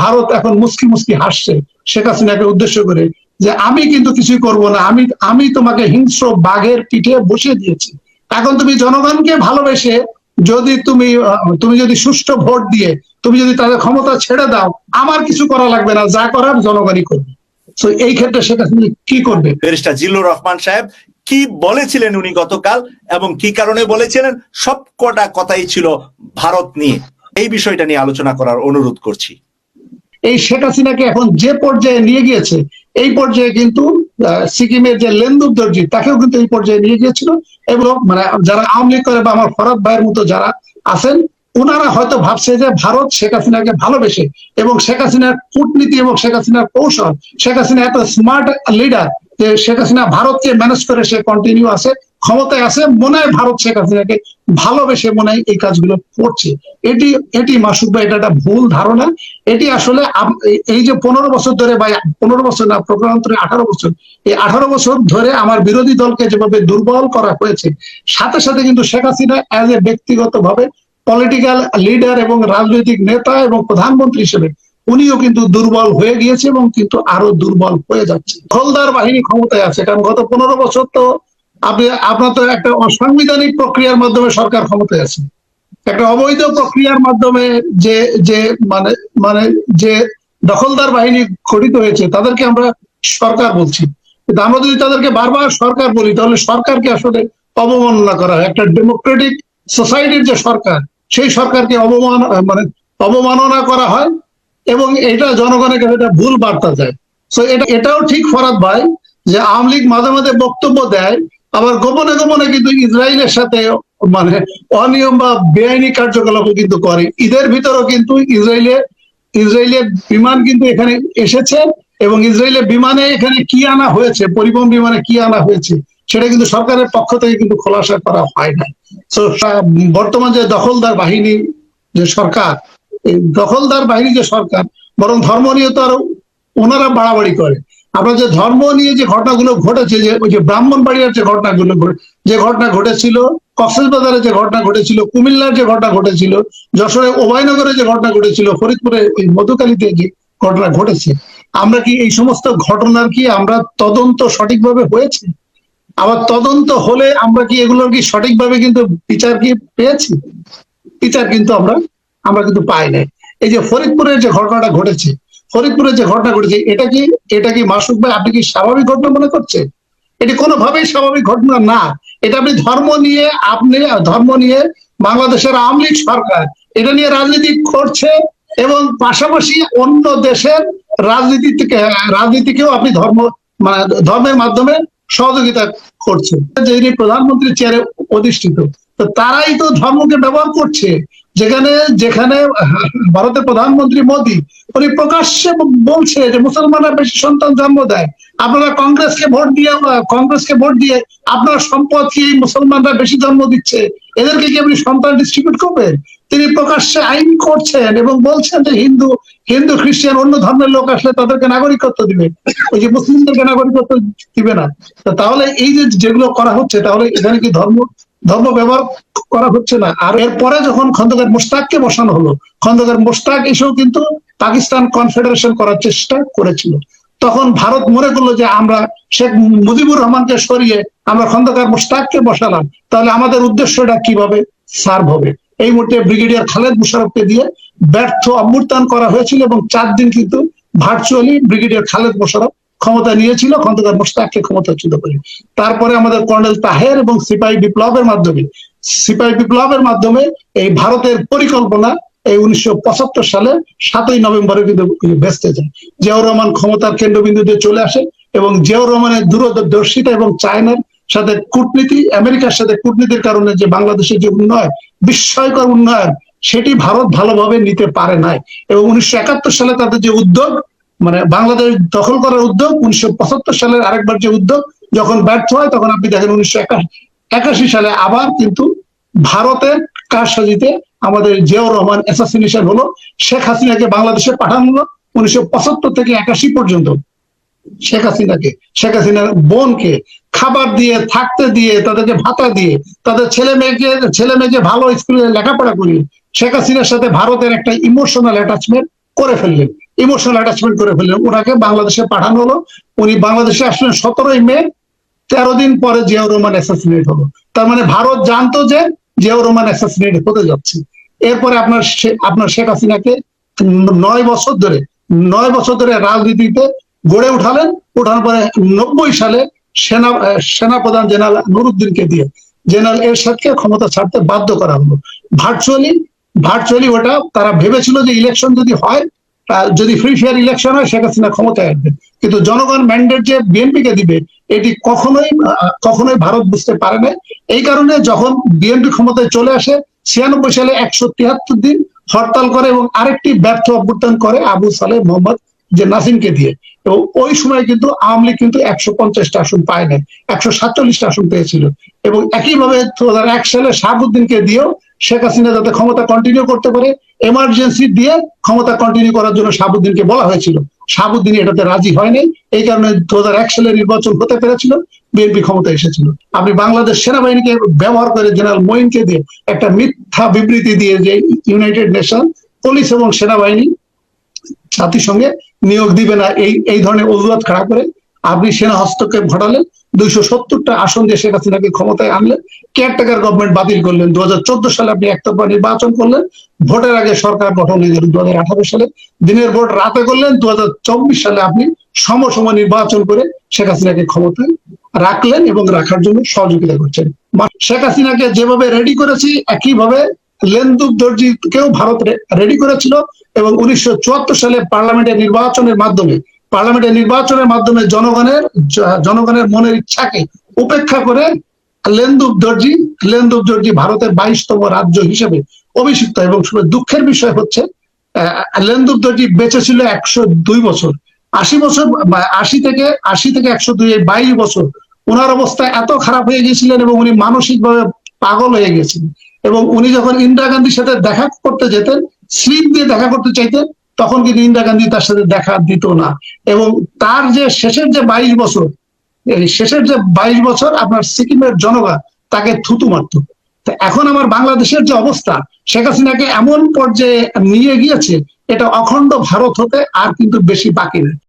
ভারত এখন মুসকি মুসকি হাসছে। শেখ হাসিনাকে উদ্দেশ্য করে যে আমি কিন্তু কিছুই করব না, আমি আমি তোমাকে হিংস্র বাঘের পিঠে বসিয়ে দিয়েছি। এখন তুমি জনগণকে ভালোবেসে যদি তুমি তুমি যদি সুষ্ঠু ভোট দিয়ে, তুমি যদি তাদের ক্ষমতা ছেড়ে দাও, আমার কিছু করা লাগবে না, যা করার জনগণই করবে। তো এই ক্ষেত্রে হাসিনা কি করবে? ব্যারিস্টার জিল্লুর রহমান সাহেব, কি বলেছিলেন উনি গতকাল এবং কি কারণে বলেছিলেন? সব কটা কথাই ছিল ভারত নিয়ে। এই বিষয়টা নিয়ে আলোচনা করার অনুরোধ করছি। এই শেখ হাসিনাকে এখন যে পর্যায়ে নিয়ে গিয়েছে, এই পর্যায়ে কিন্তু সিকিমের যে লেন্দুর দর্জি, তাকেও কিন্তু এই পর্যায়ে নিয়ে গিয়েছিল এবং মানে যারা আওয়ামী লীগ করে বা আমার ফরাদ ভাইয়ের মতো যারা আছেন ওনারা হয়তো ভাবছে যে ভারত শেখ হাসিনাকে ভালোবেসে এবং শেখ হাসিনার কূটনীতি এবং শেখ হাসিনার কৌশল, শেখ হাসিনা এত স্মার্ট লিডার যে শেখ হাসিনা ভারতকে ম্যানেজ করে সে কন্টিনিউ আছে। ক্ষমতায় আছে, মনে হয় ভারত শেখ হাসিনাকে ভালোবেসে মনে হয় এই কাজগুলো করছে। এটি এটি মাসুদ ভাই, এটা একটা ভুল ধারণা। এটি আসলে এই- যে পনেরো বছর ধরে বা পনেরো বছর না প্রকারান্তরে আঠারো বছর, এই আঠারো বছর ধরে আমার বিরোধী দলকে যেভাবে দুর্বল করা হয়েছে, সাথে সাথে কিন্তু শেখ হাসিনা অ্যাজ এ ব্যক্তিগত ভাবে পলিটিক্যাল লিডার এবং রাজনৈতিক নেতা এবং প্রধানমন্ত্রী হিসেবে, উনিও কিন্তু দুর্বল হয়ে গিয়েছে এবং কিন্তু আরও দুর্বল হয়ে যাচ্ছে। হলদার বাহিনী ক্ষমতায় আছে, কারণ গত পনেরো বছর তো আপনি, আপনার তো একটা অসাংবিধানিক প্রক্রিয়ার মাধ্যমে সরকার ক্ষমতায় আছে। একটা অবৈধ প্রক্রিয়ার মাধ্যমে যে যে মানে মানে যে দখলদার বাহিনী গঠিত হয়েছে, তাদেরকে আমরা সরকার বলছি। কিন্তু আমরা যদি তাদেরকে বারবার সরকার বলি, তাহলে সরকারকে আসলে অবমাননা করা হয়। একটা ডেমোক্রেটিক সোসাইটির যে সরকার, সেই সরকারকে অবমান মানে অবমাননা করা হয় এবং এটা জনগণের কাছে একটা ভুল বার্তা যায় তো এটা, এটাও ঠিক ফরাদ ভাই যে আওয়ামী লীগ মাঝে মাঝে বক্তব্য দেয় আবার গোপনে গোপনে কিন্তু ইসরায়েলের সাথে মানে অনিয়ম বা বেআইনি কার্যকলাপও কিন্তু করে। ঈদের ভিতরেও কিন্তু ইসরায়েলের ইসরায়েলের বিমান কিন্তু এখানে এসেছে এবং ইসরায়েলের বিমানে এখানে কি আনা হয়েছে, পরিবহন বিমানে কি আনা হয়েছে, সেটা কিন্তু সরকারের পক্ষ থেকে কিন্তু খোলাসা করা হয় না। তো, বর্তমান যে দখলদার বাহিনী, যে সরকার দখলদার বাহিনী যে সরকার, বরং ধর্ম নিয়ে তো আরও ওনারা বাড়াবাড়ি করে। আমরা যে ধর্ম নিয়ে যে ঘটনাগুলো ঘটেছে, যে ওই যে ব্রাহ্মণ ব্রাহ্মণবাড়িয়ার যে ঘটনাগুলো যে ঘটনা ঘটেছিল, কক্সবাজারে যে ঘটনা ঘটেছিল, কুমিল্লার যে ঘটনা ঘটেছিল, যশোরে ওবায়নগরে যে ঘটনা ঘটেছিল, ফরিদপুরে ওই মধুকালীতে যে ঘটনা ঘটেছে, আমরা কি এই সমস্ত ঘটনার কি আমরা তদন্ত সঠিকভাবে হয়েছে? আবার তদন্ত হলে আমরা কি এগুলোর কি সঠিকভাবে কিন্তু বিচার কি পেয়েছি? বিচার কিন্তু আমরা আমরা কিন্তু পাই নাই। এই যে ফরিদপুরের যে ঘটনাটা ঘটেছে ফরিদপুরের যে ঘটনা ঘটেছে, এটা কি এটা কি মাসুক ভাই আপনি কি স্বাভাবিক ঘটনা মনে করছেন? এটি কোনোভাবেই স্বাভাবিক ঘটনা না। এটা আপনি ধর্ম নিয়ে, আপনি ধর্ম নিয়ে বাংলাদেশের আওয়ামী লীগ সরকার, এটা নিয়ে রাজনীতি করছে এবং পাশাপাশি অন্য দেশের রাজনীতি থেকে রাজনীতিকেও আপনি ধর্ম মানে ধর্মের মাধ্যমে সহযোগিতা করছেন। যিনি প্রধানমন্ত্রী চেয়ারে অধিষ্ঠিত, তো তারাই তো ধর্মকে ব্যবহার করছে। যেখানে যেখানে, ভারতের প্রধানমন্ত্রী মোদী, উনি প্রকাশ্যে বলছে যে মুসলমানরা বেশি সন্তান জন্ম দেয়। আপনারা কংগ্রেসকে ভোট দিয়ে, কংগ্রেসকে ভোট দিয়ে আপনার সম্পদ কি মুসলমানরা বেশি জন্ম দিচ্ছে? এদেরকে কি আপনি সন্তান ডিস্ট্রিবিউট করবেন? তিনি প্রকাশ্যে আইন করছেন এবং বলছেন যে হিন্দু হিন্দু, খ্রিস্টান, অন্য ধর্মের লোক আসলে তাদেরকে নাগরিকত্ব দিবে। ওই যে মুসলিমদেরকে নাগরিকত্ব দিবে না। তাহলে এই যে যেগুলো করা হচ্ছে, তাহলে এখানে কি ধর্ম ধর্ম ব্যবহার করা হচ্ছে না। আর এরপরে যখন খন্দকার মুস্তাককে বসানো হলো, খন্দকার মুস্তাক এসেও কিন্তু পাকিস্তান কনফেডারেশন করার চেষ্টা করেছিল। তখন ভারত মনে করল যে আমরা শেখ মুজিবুর রহমানকে সরিয়ে আমরা খন্দকার মুস্তাককে বসালাম। তাহলে আমাদের উদ্দেশ্যটা কীভাবে সার্ভ হবে? এই মুহূর্তে ব্রিগেডিয়ার খালেদ মুশারফকে দিয়ে ব্যর্থ অভ্যুত্থান করা হয়েছিল এবং চার দিন কিন্তু ভার্চুয়ালি ব্রিগেডিয়ার খালেদ মোশারফ ক্ষমতা নিয়েছিল, খন্দকার মোশতাককে ক্ষমতাচ্যুত করে। তারপরে আমাদের কর্নেল তাহের এবং সিপাহী বিপ্লবের মাধ্যমে সিপাহী বিপ্লবের মাধ্যমে এই ভারতের পরিকল্পনা এই উনিশশো সালে সাতই নভেম্বরে কিন্তু ভেস্তে যায়। জিয়াউর রহমান ক্ষমতার কেন্দ্রবিন্দুতে চলে আসে এবং জিয়াউর রহমানের দূরদর্শিতা এবং চায়নার সাথে কূটনীতি, আমেরিকার সাথে কূটনীতির কারণে যে বাংলাদেশের যে উন্নয়ন, বিস্ময়কর উন্নয়ন, সেটি ভারত ভালোভাবে নিতে পারে নাই। এবং উনিশশো একাত্তর সালে তাদের যে উদ্যোগ মানে বাংলাদেশ দখল করার উদ্যোগ, উনিশশো পঁচাত্তর সালের আরেকবার যে উদ্যোগ, যখন ব্যর্থ হয়, তখন আপনি দেখেন উনিশশো একাত্তর একাশি সালে আবার কিন্তু ভারতের কারসাজিতে আমাদের জিয়াউর রহমান অ্যাসাসিনেশন হলো। শেখ হাসিনাকে বাংলাদেশে পাঠানো হলো উনিশশো থেকে একাশি পর্যন্ত। শেখ হাসিনাকে, শেখ হাসিনার বোনকে খাবার দিয়ে, থাকতে দিয়ে, তাদেরকে ভাতা দিয়ে, তাদের ছেলে মেয়েকে ছেলে মেয়েকে ভালো স্কুলে লেখাপড়া করিয়ে শেখ হাসিনার সাথে ভারতের একটা ইমোশনাল অ্যাটাচমেন্ট করে ফেললেন। ইমোশনাল অ্যাটাচমেন্ট করে ফেললেন। ওনাকে বাংলাদেশে পাঠানো হলো। উনি বাংলাদেশে আসলেন সতেরোই মে তেরো দিন পরে জিয়াউর রহমান অ্যাসাসিনেট হলো। তার মানে ভারত জানতো যে জিয়াউর রহমান অ্যাসাসিনেট হতে যাচ্ছে। এরপরে আপনার আপনার শেখ হাসিনাকে নয় বছর ধরে নয় বছর ধরে রাজনীতিতে গড়ে উঠালেন। উঠানোর পরে নব্বই সালে সেনা সেনাপ্রধান জেনারেল নুরুদ্দিনকে দিয়ে জেনারেল এরশাদকে ক্ষমতা ছাড়তে বাধ্য করা হলো। ভার্চুয়ালি ভার্চুয়ালি ওটা তারা ভেবেছিল যে ইলেকশন যদি হয় যদি ফ্রি ফেয়ার ইলেকশন হয়, শেখ হাসিনা ক্ষমতায় আসবে। কিন্তু জনগণ ম্যান্ডেট যে বিএনপি কে দিবে এটি কখনোই কখনোই ভারত বুঝতে পারে না এই কারণে যখন বিএনপি ক্ষমতায় চলে আসে, ছিয়ানব্বই সালে একশো তিয়াত্তর দিন হরতাল করে এবং আরেকটি ব্যর্থ অভ্যুত্থান করে আবু সালে মোহাম্মদ যে নাসিমকে দিয়ে। এবং ওই সময় কিন্তু আওয়ামী লীগ কিন্তু একশো পঞ্চাশটা আসন পায় নাই, একশো সাতচল্লিশটা আসন পেয়েছিল। এবং একইভাবে দু হাজার এক সালে শাহাবুদ্দিনকে দিয়েও শেখ হাসিনা যাতে ক্ষমতা কন্টিনিউ করতে পারে এমার্জেন্সি দিয়ে ক্ষমতা কন্টিনিউ করার জন্য শাহাবুদ্দিনকে বলা হয়েছিল। শাহাবুদ্দিন এটাতে রাজি হয়নি। এই কারণে দু হাজার এক সালে নির্বাচন হতে পেরেছিল, বিএনপি ক্ষমতা এসেছিল। আপনি বাংলাদেশ সেনাবাহিনীকে ব্যবহার করে জেনারেল মঈনকে দিয়ে একটা মিথ্যা বিবৃতি দিয়ে যে ইউনাইটেড নেশন পুলিশ এবং সেনাবাহিনী জাতিসংঘে নিয়োগ দিবে না, এই এই ধরনের অজুহাত খাড়া করে আপনি সেনা হস্তক্ষেপ ঘটালেন। দুইশো সত্তরটা আসন দিয়ে শেখ হাসিনাকে ক্ষমতায় আনলেন। কেয়ারটেকার গভর্নমেন্ট বাতিল করলেন। দুহাজার চোদ্দ সালে আপনি একতরফা নির্বাচন করলেন। ভোটের আগে সরকার গঠন হয়ে গেল দু সালে। দিনের ভোট রাতে করলেন। দুই হাজার চব্বিশ সালে আপনি সম সম নির্বাচন করে শেখ হাসিনাকে ক্ষমতায় রাখলেন এবং রাখার জন্য সহযোগিতা করছেন। শেখ হাসিনাকে যেভাবে রেডি করেছি, একইভাবে লেন্দুক দর্জিকেও ভারত রেডি করেছিল এবং উনিশশো চুয়াত্তর সালে পার্লামেন্টের নির্বাচনের মাধ্যমে পার্লামেন্টের নির্বাচনের মাধ্যমে জনগণের জনগণের মনের ইচ্ছাকে উপেক্ষা করে লেন্দুক দর্জি লেন্দুক দর্জি ভারতের বাইশতম রাজ্য হিসেবে অভিষিক্ত এবং দুঃখের বিষয় হচ্ছে আহ, লেন্দুক দর্জি বেঁচে ছিল একশো দুই বছর। আশি বছর আশি থেকে আশি থেকে একশো দুই বাইশ বছর। ওনার অবস্থা এত খারাপ হয়ে গিয়েছিলেন এবং উনি মানসিকভাবে পাগল হয়ে গেছিলেন এবং উনি যখন ইন্দিরা গান্ধীর সাথে দেখা করতে যেতেন স্লিপ দিয়ে দেখা করতে চাইতেন তখন কিন্তু ইন্দিরা গান্ধী তার সাথে দেখা দিত না। এবং তার যে শেষের যে বাইশ বছর, এই শেষের যে বাইশ বছর আপনার সিকিমের জনগণ তাকে থুতু মারত। এখন আমার বাংলাদেশের যে অবস্থা, শেখ হাসিনাকে এমন পর্যায়ে নিয়ে গিয়েছে, এটা অখণ্ড ভারত হতে আর কিন্তু বেশি বাকি নেই।